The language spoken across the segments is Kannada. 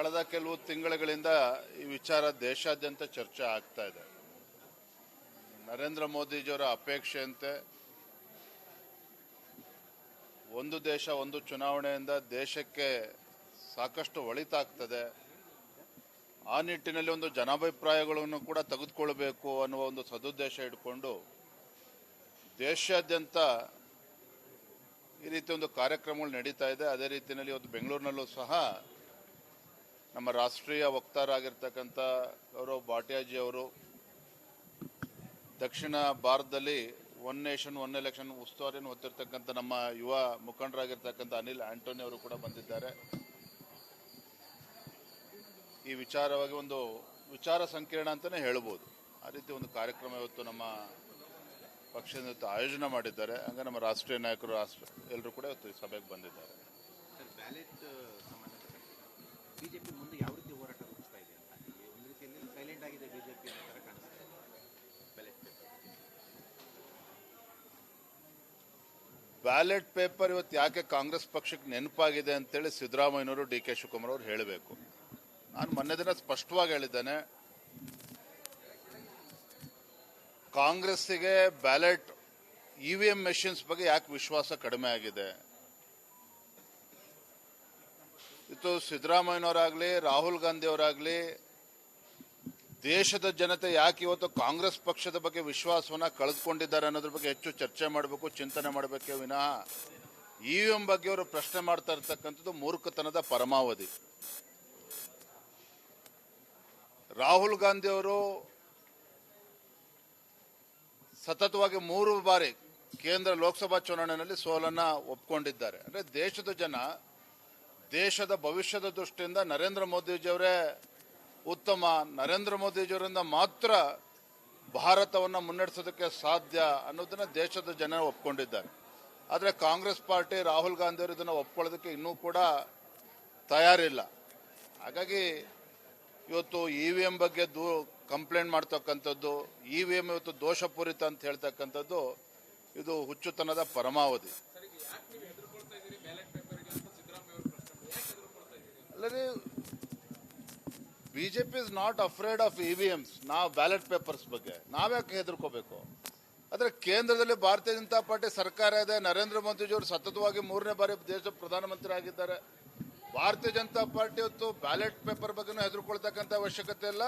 ಕಳೆದ ಕೆಲವು ತಿಂಗಳುಗಳಿಂದ ಈ ವಿಚಾರ ದೇಶಾದ್ಯಂತ ಚರ್ಚೆ ಆಗ್ತಾ ಇದೆ. ನರೇಂದ್ರ ಮೋದಿಜಿಯವರ ಅಪೇಕ್ಷೆಯಂತೆ ಒಂದು ದೇಶ ಒಂದು ಚುನಾವಣೆಯಿಂದ ದೇಶಕ್ಕೆ ಸಾಕಷ್ಟು ಒಳಿತಾಗ್ತದೆ. ಆ ನಿಟ್ಟಿನಲ್ಲಿ ಒಂದು ಜನಾಭಿಪ್ರಾಯಗಳನ್ನು ಕೂಡ ತೆಗೆದುಕೊಳ್ಬೇಕು ಅನ್ನುವ ಒಂದು ಸದುದ್ದೇಶ ಇಟ್ಕೊಂಡು ದೇಶಾದ್ಯಂತ ಈ ರೀತಿ ಒಂದು ಕಾರ್ಯಕ್ರಮಗಳು ನಡೀತಾ ಇದೆ. ಅದೇ ರೀತಿಯಲ್ಲಿ ಇವತ್ತು ಬೆಂಗಳೂರಿನಲ್ಲೂ ಸಹ ನಮ್ಮ ರಾಷ್ಟ್ರೀಯ ವಕ್ತಾರಾಗಿರ್ತಕ್ಕಂಥ ಗೌರವ್ ಭಾಟಿಯಾಜಿ ಅವರು, ದಕ್ಷಿಣ ಭಾರತದಲ್ಲಿ ಒನ್ ನೇಷನ್ ಒನ್ ಎಲೆಕ್ಷನ್ ಉಸ್ತುವಾರಿಯನ್ನು ಹೊತ್ತಿರ್ತಕ್ಕಂಥ ನಮ್ಮ ಯುವ ಮುಖಂಡರಾಗಿರ್ತಕ್ಕಂಥ ಅನಿಲ್ ಆಂಟೋನಿ ಅವರು ಕೂಡ ಬಂದಿದ್ದಾರೆ. ಈ ವಿಚಾರವಾಗಿ ಒಂದು ವಿಚಾರ ಸಂಕಿರಣ ಅಂತಲೇ ಹೇಳ್ಬೋದು. ಆ ರೀತಿ ಒಂದು ಕಾರ್ಯಕ್ರಮ ಇವತ್ತು ನಮ್ಮ ಇವತ್ತು ಆಯೋಜನೆ ಮಾಡಿದ್ದಾರೆ. ಹಂಗೆ ನಮ್ಮ ರಾಷ್ಟ್ರೀಯ ನಾಯಕರು, ರಾಷ್ಟ್ರ ಎಲ್ಲರೂ ಕೂಡ ಇವತ್ತು ಸಭೆಗೆ ಬಂದಿದ್ದಾರೆ. ಸಂಬಂಧಪಟ್ಟ ಬಿಜೆಪಿ ಮುಂದೆ ಯಾವ ರೀತಿ ಹೋರಾಟ ರೂಪಿಸ್ತಾ ಇದೆ ಅಂತ? ಒಂದು ರೀತಿಯಲ್ಲಿ ಸೈಲೆಂಟ್ ಆಗಿದೆ ಬಿಜೆಪಿ ಅನ್ನೋ ಥರ ಕಾಣಿಸ್ತಾ ಇದೆ. ಬ್ಯಾಲೆಟ್ ಬ್ಯಾಲೆಟ್ ಪೇಪರ್ ಇವತ್ತು ಯಾಕೆ ಕಾಂಗ್ರೆಸ್ ಪಕ್ಷಕ್ಕೆ ನೆನಪಾಗಿದೆ ಅಂತೇಳಿ ಸಿದ್ದರಾಮಯ್ಯನವರು ಡಿ ಕೆ ಶಿವಕುಮಾರ್ ಅವರು ಹೇಳಬೇಕು. ನಾನು ಮೊನ್ನೆ ದಿನ ಸ್ಪಷ್ಟವಾಗಿ ಹೇಳಿದ್ದೇನೆ. ಕಾಂಗ್ರೆಸ್ಸಿಗೆ ballot E V M machines ಬಗ್ಗೆ ಯಾಕೆ ವಿಶ್ವಾಸ ಕಡಿಮೆ ಆಗಿದೆ? ಇದು ಸಿದ್ದರಾಮಯ್ಯನವರಾಗಲಿ, ರಾಹುಲ್ ಗಾಂಧಿ ಅವರಾಗ್ಲಿ ದೇಶದ ಜನತೆ ಯಾಕೆ ಇವತ್ತು ಕಾಂಗ್ರೆಸ್ ಪಕ್ಷದ ಬಗ್ಗೆ ವಿಶ್ವಾಸವನ್ನ ಕಳೆದುಕೊಂಡಿದ್ದಾರೆ ಅನ್ನೋದ್ರ ಬಗ್ಗೆ ಹೆಚ್ಚು ಚರ್ಚೆ ಮಾಡಬೇಕು, ಚಿಂತನೆ ಮಾಡಬೇಕೇ ವಿನಃ. ಇ ಎಂ ಬಗ್ಗೆ ಅವರು ಪ್ರಶ್ನೆ ಮಾಡ್ತಾ ಇರ್ತಕ್ಕಂಥದ್ದು ಮೂರ್ಖತನದ ಪರಮಾವಧಿ. ರಾಹುಲ್ ಗಾಂಧಿ ಅವರು ಸತತವಾಗಿ ಮೂರು ಬಾರಿ ಕೇಂದ್ರ ಲೋಕಸಭಾ ಚುನಾವಣೆಯಲ್ಲಿ ಸೋಲನ್ನ ಒಪ್ಕೊಂಡಿದ್ದಾರೆ. ಅಂದ್ರೆ ದೇಶದ ಜನ ದೇಶದ ಭವಿಷ್ಯದ ದೃಷ್ಟಿಯಿಂದ ನರೇಂದ್ರ ಮೋದಿಜಿಯವರೇ ಉತ್ತಮ. ನರೇಂದ್ರ ಮೋದಿಜಿಯವರಿಂದ ಮಾತ್ರ ಭಾರತವನ್ನು ಮುನ್ನಡೆಸೋದಕ್ಕೆ ಸಾಧ್ಯ ಅನ್ನೋದನ್ನ ದೇಶದ ಜನ ಒಪ್ಕೊಂಡಿದ್ದಾರೆ. ಆದರೆ ಕಾಂಗ್ರೆಸ್ ಪಾರ್ಟಿ ರಾಹುಲ್ ಗಾಂಧಿ ಅವರು ಇದನ್ನು ಒಪ್ಕೊಳ್ಳೋದಕ್ಕೆ ಇನ್ನೂ ಕೂಡ ತಯಾರಿಲ್ಲ. ಹಾಗಾಗಿ ಇವತ್ತು ಇ ವಿ ಎಂ ಬಗ್ಗೆ ದೂ ಕಂಪ್ಲೇಂಟ್ ಮಾಡ್ತಕ್ಕಂಥದ್ದು, ಇ ವಿ ಎಂ ಇವತ್ತು ದೋಷಪೂರಿತ ಅಂತ ಹೇಳ್ತಕ್ಕಂಥದ್ದು, ಇದು ಹುಚ್ಚುತನದ ಪರಮಾವಧಿ ಅಲ್ಲದೆ BJP is not afraid of E V Ms ನಾವು ಬ್ಯಾಲೆಟ್ ಪೇಪರ್ಸ್ ಬಗ್ಗೆ. ನಾವ್ಯಾಕೆ ಹೆದರ್ಕೋಬೇಕು? ಆದರೆ ಕೇಂದ್ರದಲ್ಲಿ ಭಾರತೀಯ ಜನತಾ ಪಾರ್ಟಿ ಸರ್ಕಾರ ಇದೆ. ನರೇಂದ್ರ ಮೋದಿಜಿಯವರು ಸತತವಾಗಿ ಮೂರನೇ ಬಾರಿ ದೇಶದ ಪ್ರಧಾನಮಂತ್ರಿ ಆಗಿದ್ದಾರೆ. ಭಾರತೀಯ ಜನತಾ ಪಾರ್ಟಿ ಇವತ್ತು ಬ್ಯಾಲೆಟ್ ಪೇಪರ್ ಬಗ್ಗೆನೂ ಹೆದರ್ಕೊಳ್ತಕ್ಕಂಥ ಅವಶ್ಯಕತೆ ಇಲ್ಲ.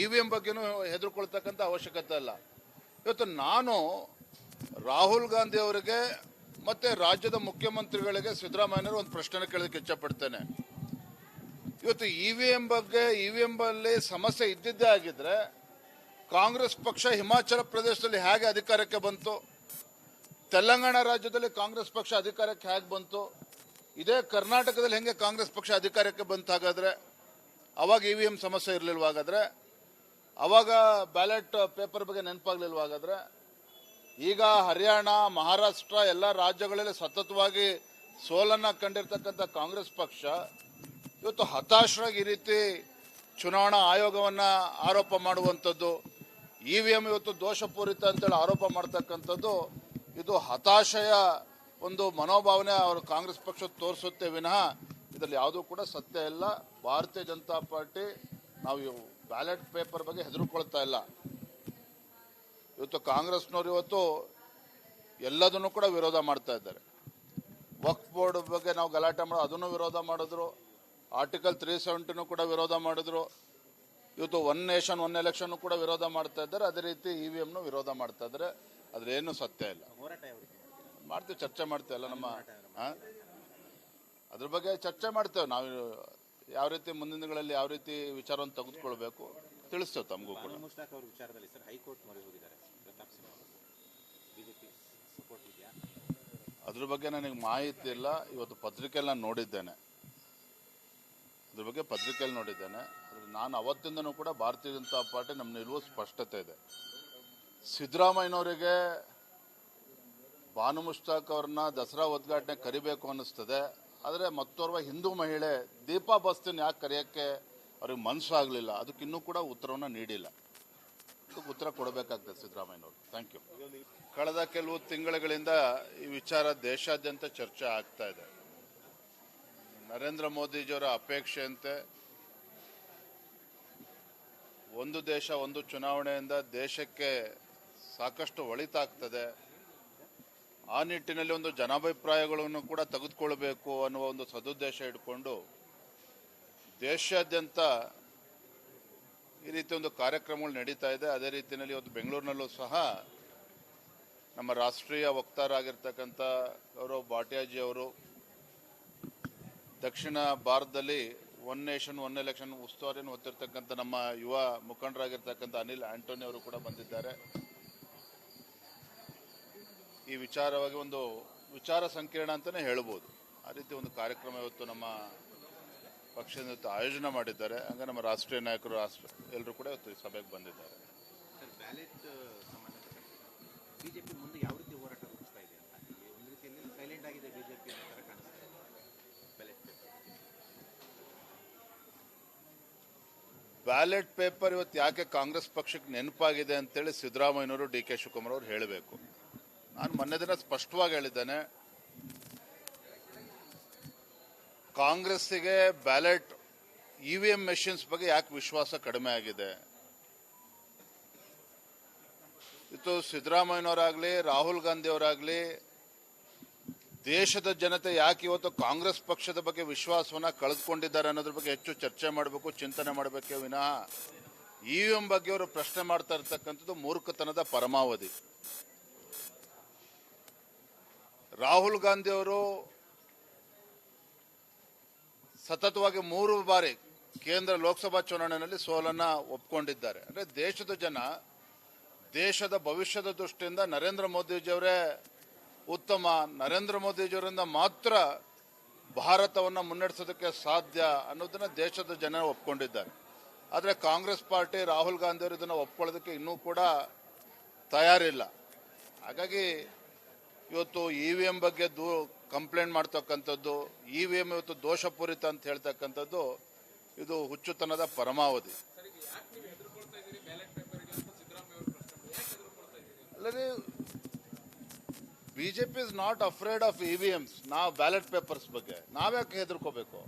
ಇ ವಿ ಎಂ ಬಗ್ಗೆನೂ ಹೆದರ್ಕೊಳ್ತಕ್ಕಂಥ ಅವಶ್ಯಕತೆ ಇಲ್ಲ. ಇವತ್ತು ನಾನು ರಾಹುಲ್ ಗಾಂಧಿ ಅವರಿಗೆ ಮತ್ತೆ ರಾಜ್ಯದ ಮುಖ್ಯಮಂತ್ರಿಗಳಿಗೆ ಸಿದ್ದರಾಮಯ್ಯನವರು ಒಂದು ಪ್ರಶ್ನೆ ಕೇಳೋದಕ್ಕೆ ಇಚ್ಛಪಡ್ತೇನೆ ಇವತ್ತು ಇ ವಿ ಎಂ ಬಗ್ಗೆ ಇ ವಿ ಎಂ ಅಲ್ಲಿ ಸಮಸ್ಯೆ ಇದ್ದಿದ್ದೇ ಆಗಿದ್ರೆ ಕಾಂಗ್ರೆಸ್ ಪಕ್ಷ ಹಿಮಾಚಲ ಪ್ರದೇಶದಲ್ಲಿ ಹೇಗೆ ಅಧಿಕಾರಕ್ಕೆ ಬಂತು, ತೆಲಂಗಾಣ ರಾಜ್ಯದಲ್ಲಿ ಕಾಂಗ್ರೆಸ್ ಪಕ್ಷ ಅಧಿಕಾರಕ್ಕೆ ಹೇಗೆ ಬಂತು, ಇದೇ ಕರ್ನಾಟಕದಲ್ಲಿ ಹೆಂಗೆ ಕಾಂಗ್ರೆಸ್ ಪಕ್ಷ ಅಧಿಕಾರಕ್ಕೆ ಬಂತು ಹಾಗಾದ್ರೆ, ಅವಾಗ ಇ ವಿ ಎಂ ಸಮಸ್ಯೆ ಇರಲಿಲ್ವಾಗಾದ್ರೆ ಅವಾಗ ಬ್ಯಾಲೆಟ್ ಪೇಪರ್ ಬಗ್ಗೆ ನೆನಪಾಗ್ಲಿಲ್ವಾಗಾದರೆ ಈಗ ಹರಿಯಾಣ, ಮಹಾರಾಷ್ಟ್ರ ಎಲ್ಲ ರಾಜ್ಯಗಳಲ್ಲಿ ಸತತವಾಗಿ ಸೋಲನ್ನ ಕಂಡಿರ್ತಕ್ಕಂಥ ಕಾಂಗ್ರೆಸ್ ಪಕ್ಷ ಇವತ್ತು ಹತಾಶರಾಗಿ ಈ ರೀತಿ ಚುನಾವಣಾ ಆಯೋಗವನ್ನ ಆರೋಪ ಮಾಡುವಂಥದ್ದು ಇ ವಿ ಎಂ ಇವತ್ತು ದೋಷಪೂರಿತ ಅಂತೇಳಿ ಆರೋಪ ಮಾಡ್ತಕ್ಕಂಥದ್ದು, ಇದು ಹತಾಶೆಯ ಒಂದು ಮನೋಭಾವನೆ ಅವರು ಕಾಂಗ್ರೆಸ್ ಪಕ್ಷ ತೋರಿಸುತ್ತೆ ವಿನಃ ಇದರಲ್ಲಿ ಯಾವುದೂ ಕೂಡ ಸತ್ಯ ಇಲ್ಲ. ಭಾರತೀಯ ಜನತಾ ಪಾರ್ಟಿ ನಾವು ಬ್ಯಾಲೆಟ್ ಪೇಪರ್ ಬಗ್ಗೆ ಹೆದರುಕೊಳ್ತಾ ಇಲ್ಲ. ಇವತ್ತು ಕಾಂಗ್ರೆಸ್ನವರು ಇವತ್ತು ಎಲ್ಲದನ್ನು ಕೂಡ ವಿರೋಧ ಮಾಡ್ತಾ ಇದ್ದಾರೆ. ವಕ್ ಬೋರ್ಡ್ ಬಗ್ಗೆ ನಾವು ಗಲಾಟೆ ಮಾಡೋ, ಅದನ್ನು ವಿರೋಧ ಮಾಡಿದ್ರು. ಆರ್ಟಿಕಲ್ ತ್ರೀ ಸೆವೆಂಟಿನೂ ಕೂಡ ವಿರೋಧ ಮಾಡಿದ್ರು. ಇವತ್ತು ಒನ್ ನೇಷನ್ ಒನ್ ಎಲೆಕ್ಷನ್ ಕೂಡ ವಿರೋಧ ಮಾಡ್ತಾ ಇದ್ದಾರೆ. ಅದೇ ರೀತಿ ಇ ವಿ ಎಮ್ನು ವಿರೋಧ ಮಾಡ್ತಾ ಇದ್ದಾರೆ. ಅದ್ರೇನು ಸತ್ಯ ಇಲ್ಲ. ಮಾಡ್ತೀವಿ ಚರ್ಚೆ ಮಾಡ್ತೇವೆ ಅಲ್ಲ ನಮ್ಮ? ಅದ್ರ ಬಗ್ಗೆ ಚರ್ಚೆ ಮಾಡ್ತೇವೆ. ನಾವು ಯಾವ ರೀತಿ ಮುಂದಿನ ದಿನಗಳಲ್ಲಿ ಯಾವ ರೀತಿ ವಿಚಾರವನ್ನು ತೆಗೆದುಕೊಳ್ಬೇಕು ತಿಳಿಸ್ತೇವೆ ತಮಗೂ ಕೂಡ. ಅದ್ರ ಬಗ್ಗೆ ನನಗೆ ಮಾಹಿತಿ ಇಲ್ಲ. ಇವತ್ತು ಪತ್ರಿಕೆಯಲ್ಲಿ ನಾನು ನೋಡಿದ್ದೇನೆ. ಅದ್ರ ಬಗ್ಗೆ ಪತ್ರಿಕೆಯಲ್ಲಿ ನೋಡಿದ್ದೇನೆ. ನಾನು ಅವತ್ತಿಂದನೂ ಕೂಡ ಭಾರತೀಯ ಜನತಾ ಪಾರ್ಟಿ ನಮ್ಮ ನಿಲುವು ಸ್ಪಷ್ಟತೆ ಇದೆ. ಸಿದ್ದರಾಮಯ್ಯನವರಿಗೆ ಬಾನು ಮುಷ್ತಾಕ್ ಅವ್ರನ್ನ ದಸರಾ ಉದ್ಘಾಟನೆ ಕರಿಬೇಕು ಅನ್ನಿಸ್ತದೆ. ಆದರೆ ಮತ್ತೋರ್ವ ಹಿಂದೂ ಮಹಿಳೆ ದೀಪಾ ಬಸ್ತಿನ ಯಾಕೆ ಕರೆಯೋಕ್ಕೆ ಅವ್ರಿಗೆ ಅದಕ್ಕೆ ಇನ್ನೂ ಕೂಡ ಉತ್ತರವನ್ನು ನೀಡಿಲ್ಲ. ಅದಕ್ಕೆ ಉತ್ತರ ಕೊಡಬೇಕಾಗ್ತದೆ ಸಿದ್ದರಾಮಯ್ಯನವರು ಥ್ಯಾಂಕ್ ಯು ಕಳೆದ ಕೆಲವು ತಿಂಗಳುಗಳಿಂದ ಈ ವಿಚಾರ ದೇಶಾದ್ಯಂತ ಚರ್ಚೆ ಆಗ್ತಾ ಇದೆ. ನರೇಂದ್ರ ಮೋದಿಜಿಯವರ ಅಪೇಕ್ಷೆಯಂತೆ ಒಂದು ದೇಶ, ಒಂದು ಚುನಾವಣೆಯಿಂದ ದೇಶಕ್ಕೆ ಸಾಕಷ್ಟು ಒಳಿತಾಗ್ತದೆ. ಆ ನಿಟ್ಟಿನಲ್ಲಿ ಒಂದು ಜನಾಭಿಪ್ರಾಯಗಳನ್ನು ಕೂಡ ತೆಗೆದುಕೊಳ್ಬೇಕು ಅನ್ನುವ ಒಂದು ಸದುದ್ದೇಶ ಇಟ್ಕೊಂಡು ದೇಶಾದ್ಯಂತ ಈ ರೀತಿ ಒಂದು ಕಾರ್ಯಕ್ರಮಗಳು ನಡೀತಾ ಇದೆ. ಅದೇ ರೀತಿಯಲ್ಲಿ ಇವತ್ತು ಬೆಂಗಳೂರಿನಲ್ಲೂ ಸಹ ನಮ್ಮ ರಾಷ್ಟ್ರೀಯ ವಕ್ತಾರಾಗಿರ್ತಕ್ಕಂಥ ಗೌರವ್ ಭಾಟಿಯಾಜಿ ಅವರು ದಕ್ಷಿಣ ಭಾರತದಲ್ಲಿ ಒನ್ ನೇಷನ್, ಒನ್ ಎಲೆಕ್ಷನ್ ಉಸ್ತುವಾರಿಯನ್ನು ಹೊತ್ತಿರ್ತಕ್ಕಂಥ ನಮ್ಮ ಯುವ ಮುಖಂಡರಾಗಿರ್ತಕ್ಕಂಥ ಅನಿಲ್ ಆಂಟೋನಿ ಅವರು ಕೂಡ ಬಂದಿದ್ದಾರೆ. ಈ ವಿಚಾರವಾಗಿ ಒಂದು ವಿಚಾರ ಸಂಕಿರಣ ಅಂತಲೇ ಹೇಳ್ಬೋದು. ಆ ರೀತಿ ಒಂದು ಕಾರ್ಯಕ್ರಮ ಇವತ್ತು ನಮ್ಮ ಪಕ್ಷದಿಂದ ಇವತ್ತು ಆಯೋಜನೆ ಮಾಡಿದ್ದಾರೆ. ಹಂಗೆ ನಮ್ಮ ರಾಷ್ಟ್ರೀಯ ನಾಯಕರು, ರಾಷ್ಟ್ರ ಎಲ್ಲರೂ ಕೂಡ ಇವತ್ತು ಸಭೆಗೆ ಬಂದಿದ್ದಾರೆ. ಬ್ಯಾಲೆಟ್ ಪೇಪರ್ ಇವತ್ತು ಯಾಕೆ ಕಾಂಗ್ರೆಸ್ ಪಕ್ಷಕ್ಕೆ ನೆನಪಾಗಿದೆ ಅಂತೇಳಿ ಸಿದ್ದರಾಮಯ್ಯನವರು ಡಿ ಕೆ ಶಿವಕುಮಾರ್ ಅವರು ಹೇಳಬೇಕು. ನಾನು ಮೊನ್ನೆ ದಿನ ಸ್ಪಷ್ಟವಾಗಿ ಹೇಳಿದ್ದೇನೆ, ಕಾಂಗ್ರೆಸ್ಸಿಗೆ ballot E V M machines ಬಗ್ಗೆ ಯಾಕೆ ವಿಶ್ವಾಸ ಕಡಿಮೆ ಆಗಿದೆ? ಇದು ಸಿದ್ದರಾಮಯ್ಯನವರಾಗಲಿ, ರಾಹುಲ್ ಗಾಂಧಿ ಅವರಾಗ್ಲಿ ದೇಶದ ಜನತೆ ಯಾಕೆ ಇವತ್ತು ಕಾಂಗ್ರೆಸ್ ಪಕ್ಷದ ಬಗ್ಗೆ ವಿಶ್ವಾಸವನ್ನ ಕಳೆದುಕೊಂಡಿದ್ದಾರೆ ಅನ್ನೋದ್ರ ಬಗ್ಗೆ ಹೆಚ್ಚು ಚರ್ಚೆ ಮಾಡಬೇಕು, ಚಿಂತನೆ ಮಾಡಬೇಕೇ ವಿನಃ. ಇ ಎಂ ಬಗ್ಗೆ ಅವರು ಪ್ರಶ್ನೆ ಮಾಡ್ತಾ ಇರ್ತಕ್ಕಂಥದ್ದು ಮೂರ್ಖತನದ ಪರಮಾವಧಿ. ರಾಹುಲ್ ಗಾಂಧಿ ಅವರು ಸತತವಾಗಿ ಮೂರು ಬಾರಿ ಕೇಂದ್ರ ಲೋಕಸಭಾ ಚುನಾವಣೆಯಲ್ಲಿ ಸೋಲನ್ನ ಒಪ್ಕೊಂಡಿದ್ದಾರೆ. ಅಂದ್ರೆ ದೇಶದ ಜನ ದೇಶದ ಭವಿಷ್ಯದ ದೃಷ್ಟಿಯಿಂದ ನರೇಂದ್ರ ಮೋದಿಜಿಯವರೇ ಉತ್ತಮ ನರೇಂದ್ರ ಮೋದಿಜಿಯವರಿಂದ ಮಾತ್ರ ಭಾರತವನ್ನು ಮುನ್ನಡೆಸೋದಕ್ಕೆ ಸಾಧ್ಯ ಅನ್ನೋದನ್ನ ದೇಶದ ಜನ ಒಪ್ಕೊಂಡಿದ್ದಾರೆ. ಆದರೆ ಕಾಂಗ್ರೆಸ್ ಪಾರ್ಟಿ ರಾಹುಲ್ ಗಾಂಧಿ ಅವರು ಇದನ್ನು ಒಪ್ಕೊಳ್ಳೋದಕ್ಕೆ ಇನ್ನೂ ಕೂಡ ತಯಾರಿಲ್ಲ. ಹಾಗಾಗಿ ಇವತ್ತು ಇ ವಿ ಎಂ ಬಗ್ಗೆ ದೂ ಕಂಪ್ಲೇಂಟ್ ಮಾಡ್ತಕ್ಕಂಥದ್ದು ಇ ವಿ ಎಂ ಇವತ್ತು ದೋಷಪೂರಿತ ಅಂತ ಹೇಳ್ತಕ್ಕಂಥದ್ದು ಇದು ಹುಚ್ಚುತನದ ಪರಮಾವಧಿ. ಅಲ್ಲದೆ BJP is not afraid of E V Ms ನಾವು ಬ್ಯಾಲೆಟ್ ಪೇಪರ್ಸ್ ಬಗ್ಗೆ. ನಾವ್ಯಾಕೆ ಹೆದರ್ಕೋಬೇಕು?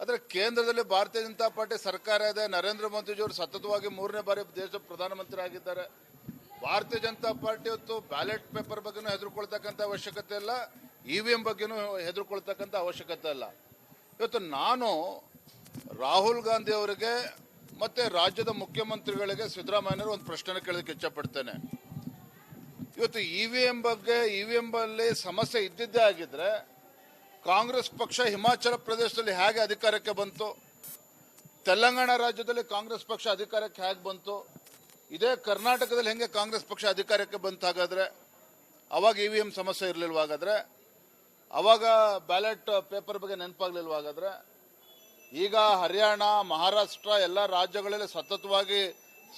ಆದರೆ ಕೇಂದ್ರದಲ್ಲಿ ಭಾರತೀಯ ಜನತಾ ಪಾರ್ಟಿ ಸರ್ಕಾರ ಇದೆ. ನರೇಂದ್ರ ಮೋದಿಜಿಯವರು ಸತತವಾಗಿ ಮೂರನೇ ಬಾರಿ ದೇಶದ ಪ್ರಧಾನಮಂತ್ರಿ ಆಗಿದ್ದಾರೆ. ಭಾರತೀಯ ಜನತಾ ಪಾರ್ಟಿ ಇವತ್ತು ಬ್ಯಾಲೆಟ್ ಪೇಪರ್ ಬಗ್ಗೆನೂ ಹೆದರ್ಕೊಳ್ತಕ್ಕಂಥ ಅವಶ್ಯಕತೆ ಇಲ್ಲ. ಇ ವಿ ಎಂ ಬಗ್ಗೆನೂ ಹೆದರ್ಕೊಳ್ತಕ್ಕಂಥ ಅವಶ್ಯಕತೆ ಇಲ್ಲ. ಇವತ್ತು ನಾನು ರಾಹುಲ್ ಗಾಂಧಿ ಅವರಿಗೆ ಮತ್ತೆ ರಾಜ್ಯದ ಮುಖ್ಯಮಂತ್ರಿಗಳಿಗೆ ಸಿದ್ದರಾಮಯ್ಯನವರು ಒಂದು ಪ್ರಶ್ನೆ ಕೇಳೋದಕ್ಕೆ ಇಚ್ಛಪಡ್ತೇನೆ ಇವತ್ತು ಇ ವಿ ಎಂ ಬಗ್ಗೆ ಇ ವಿ ಎಂ ಅಲ್ಲಿ ಸಮಸ್ಯೆ ಇದ್ದಿದ್ದೇ ಆಗಿದ್ರೆ ಕಾಂಗ್ರೆಸ್ ಪಕ್ಷ ಹಿಮಾಚಲ ಪ್ರದೇಶದಲ್ಲಿ ಹೇಗೆ ಅಧಿಕಾರಕ್ಕೆ ಬಂತು, ತೆಲಂಗಾಣ ರಾಜ್ಯದಲ್ಲಿ ಕಾಂಗ್ರೆಸ್ ಪಕ್ಷ ಅಧಿಕಾರಕ್ಕೆ ಹೇಗೆ ಬಂತು, ಇದೇ ಕರ್ನಾಟಕದಲ್ಲಿ ಹೆಂಗೆ ಕಾಂಗ್ರೆಸ್ ಪಕ್ಷ ಅಧಿಕಾರಕ್ಕೆ ಬಂತು ಹಾಗಾದ್ರೆ, ಅವಾಗ ಇ ವಿ ಎಂ ಸಮಸ್ಯೆ ಇರಲಿಲ್ವಾಗಾದ್ರೆ ಅವಾಗ ಬ್ಯಾಲೆಟ್ ಪೇಪರ್ ಬಗ್ಗೆ ನೆನಪಾಗ್ಲಿಲ್ವ ಹಾಗಾದ್ರೆ, ಈಗ ಹರಿಯಾಣ, ಮಹಾರಾಷ್ಟ್ರ ಎಲ್ಲ ರಾಜ್ಯಗಳಲ್ಲಿ ಸತತವಾಗಿ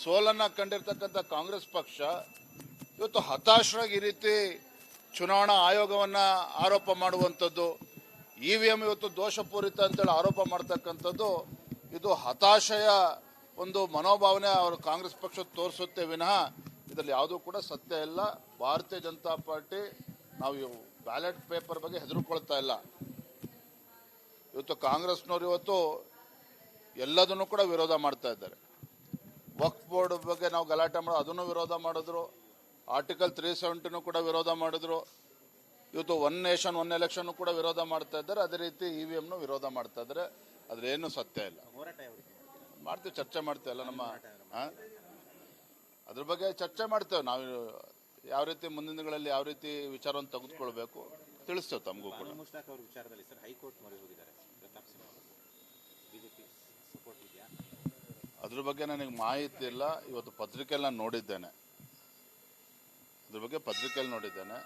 ಸೋಲನ್ನ ಕಂಡಿರ್ತಕ್ಕಂಥ ಕಾಂಗ್ರೆಸ್ ಪಕ್ಷ ಇವತ್ತು ಹತಾಶರಾಗಿ ಈ ರೀತಿ ಚುನಾವಣಾ ಆಯೋಗವನ್ನ ಆರೋಪ ಮಾಡುವಂಥದ್ದು ಇ ವಿ ಎಂ ಇವತ್ತು ದೋಷಪೂರಿತ ಅಂತೇಳಿ ಆರೋಪ ಮಾಡ್ತಕ್ಕಂಥದ್ದು, ಇದು ಹತಾಶೆಯ ಒಂದು ಮನೋಭಾವನೆ ಅವರು ಕಾಂಗ್ರೆಸ್ ಪಕ್ಷ ತೋರಿಸುತ್ತೆ ವಿನಃ ಇದರಲ್ಲಿ ಯಾವುದೂ ಕೂಡ ಸತ್ಯ ಇಲ್ಲ. ಭಾರತೀಯ ಜನತಾ ಪಾರ್ಟಿ ನಾವು ಬ್ಯಾಲೆಟ್ ಪೇಪರ್ ಬಗ್ಗೆ ಹೆದರ್ಕೊಳ್ತಾ ಇಲ್ಲ. ಇವತ್ತು ಕಾಂಗ್ರೆಸ್ನವರು ಇವತ್ತು ಎಲ್ಲದನ್ನು ಕೂಡ ವಿರೋಧ ಮಾಡ್ತಾ ಇದ್ದಾರೆ. ವಕ್ಫ್ ಬೋರ್ಡ್ ಬಗ್ಗೆ ನಾವು ಗಲಾಟೆ ಮಾಡೋ, ಅದನ್ನು ವಿರೋಧ ಮಾಡಿದ್ರು. ಆರ್ಟಿಕಲ್ ತ್ರೀ ಸೆವೆಂಟಿನೂ ಕೂಡ ವಿರೋಧ ಮಾಡಿದ್ರು. ಇವತ್ತು ಒನ್ ನೇಷನ್ ಒನ್ ಎಲೆಕ್ಷನ್ ಕೂಡ ವಿರೋಧ ಮಾಡ್ತಾ ಇದ್ದಾರೆ. ಅದೇ ರೀತಿ ಇ ವಿ ಎಮ್ನು ವಿರೋಧ ಮಾಡ್ತಾ ಇದ್ದಾರೆ. ಅದ್ರೇನು ಸತ್ಯ ಇಲ್ಲ. ಮಾಡ್ತೀವಿ ಚರ್ಚೆ ಮಾಡ್ತೇವೆ ಅಲ್ಲ ನಮ್ಮ? ಅದ್ರ ಬಗ್ಗೆ ಚರ್ಚೆ ಮಾಡ್ತೇವೆ. ನಾವು ಯಾವ ರೀತಿ ಮುಂದಿನ ದಿನಗಳಲ್ಲಿ ಯಾವ ರೀತಿ ವಿಚಾರವನ್ನು ತೆಗೆದುಕೊಳ್ಬೇಕು ತಿಳಿಸ್ತೇವೆ ತಮಗೂ ಕೂಡ. ಅದ್ರ ಬಗ್ಗೆ ನನಗೆ ಮಾಹಿತಿ ಇಲ್ಲ. ಇವತ್ತು ಪತ್ರಿಕೆಲ್ಲ ನಾನು ನೋಡಿದ್ದೇನೆ. ಅದ್ರ ಬಗ್ಗೆ ಪತ್ರಿಕೆಯಲ್ಲಿ ನೋಡಿದ್ದೇನೆ.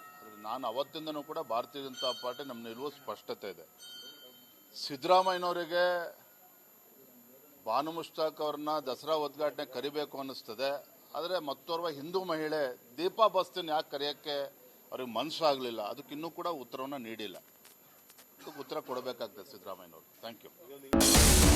ನಾನು ಅವತ್ತಿಂದನೂ ಕೂಡ ಭಾರತೀಯ ಜನತಾ ಪಾರ್ಟಿ ನಮ್ಮ ನಿಲುವು ಸ್ಪಷ್ಟತೆ ಇದೆ. ಸಿದ್ದರಾಮಯ್ಯನವರಿಗೆ ಭಾನು ಮುಷ್ತಾಕ್ ಅವ್ರನ್ನ ದಸರಾ ಉದ್ಘಾಟನೆ ಕರಿಬೇಕು ಅನ್ನಿಸ್ತದೆ. ಆದರೆ ಮತ್ತೋರ್ವ ಹಿಂದೂ ಮಹಿಳೆ ದೀಪಾ ಬಸ್ತಿನ ಯಾಕೆ ಕರೆಯೋಕ್ಕೆ ಅವ್ರಿಗೆ ಅದಕ್ಕೆ ಇನ್ನೂ ಕೂಡ ಉತ್ತರವನ್ನು ನೀಡಿಲ್ಲ. ಅದಕ್ಕೆ ಉತ್ತರ ಕೊಡಬೇಕಾಗ್ತದೆ ಸಿದ್ದರಾಮಯ್ಯನವರು ಥ್ಯಾಂಕ್ ಯು